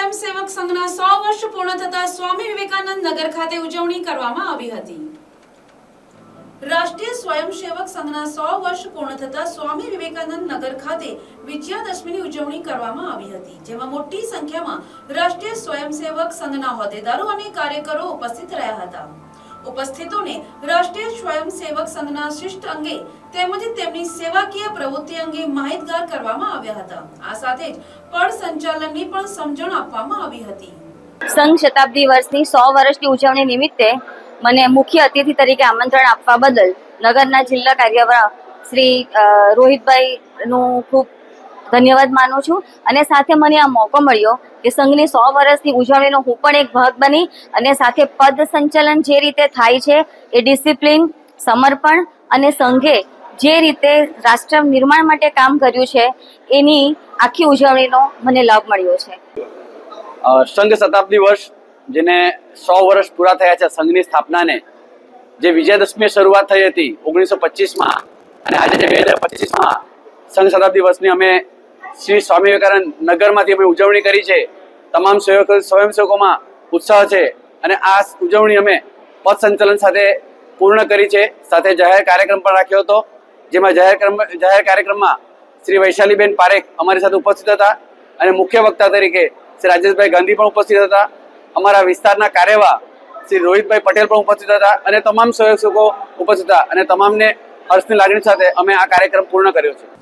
સ્વયંસેવક સંઘના સો વર્ષ પૂર્ણ થતા સ્વામી વિવેકાનંદ નગર ખાતે ઉજવણી કરવામાં આવી હતી. રાષ્ટ્રીય સ્વયંસેવક સંઘના સો વર્ષ પૂર્ણ થતા સ્વામી વિવેકાનંદ નગર ખાતે વિજયાદશમીની ઉજવણી કરવામાં આવી હતી, જેમાં મોટી સંખ્યામાં રાષ્ટ્રીય સ્વયંસેવક સંઘના હોદ્દેદારો અને કાર્યકરો ઉપસ્થિત રહ્યા હતા. ઉપસ્થિતોને રાષ્ટ્રીય સ્વયંસેવક સંઘના શિષ્ટ અંગે તેમજ તેમની સેવાકીય પ્રવૃત્તિ અંગે માહિતગાર કરવામાં આવ્યા હતા. આ સાથે જ પળ સંચાલનની પણ સમજણ આપવામાં આવી હતી. સંઘ શતાબ્દી વર્ષની સો વર્ષની ઉજવણી નિમિત્તે મને મુખ્ય અતિથિ તરીકે આમંત્રણ આપવા બદલ નગરના જિલ્લા કાર્યવાહ શ્રી રોહિતભાઈ રોહિતભાઈનું ખૂબ ધન્યવાદ માનું છું. અને સાથે મને આ મોકો મળ્યો કે સંઘની સો વર્ષની ઉજવણીનો હું પણ એક ભાગ બની અને સાથે પદ સંચાલન જે રીતે થાય છે એ ડિસિપ્લિન, સમર્પણ અને સંઘે જે રીતે રાષ્ટ્ર નિર્માણ માટે કામ કર્યું છે, એની આખી ઉજવણીનો મને લાભ મળ્યો છે. સંઘ શતાબ્દી વર્ષ જેને સો વર્ષ પૂરા થયા છે સંઘની સ્થાપનાને, જે વિજયાદશમીએ શરૂઆત થઈ હતી ઓગણીસો પચીસમાં, અને આજે બે હજાર પચીસમાં સંઘ શતાબ્દી વર્ષની અમે શ્રી સ્વામી વિવેકાનંદ નગરમાંથી અમે ઉજવણી કરી છે. તમામ સેવકો સ્વયંસેવકોમાં ઉત્સાહ છે અને આ ઉજવણી અમે પદ સંચાલન સાથે પૂર્ણ કરી છે. સાથે જાહેર કાર્યક્રમ પણ રાખ્યો હતો, જેમાં જાહેર જાહેર કાર્યક્રમમાં શ્રી વૈશાલીબેન પારેખ અમારી સાથે ઉપસ્થિત હતા અને મુખ્ય વક્તા તરીકે શ્રી રાજેશભાઈ ગાંધી પણ ઉપસ્થિત હતા. અમારા વિસ્તારના કાર્યવાહ શ્રી રોહિતભાઈ પટેલ પણ ઉપસ્થિત હતા અને તમામ સ્વયંસેવકો ઉપસ્થિત હતા અને તમામને હર્ષની લાગણી સાથે અમે આ કાર્યક્રમ પૂર્ણ કર્યો છે.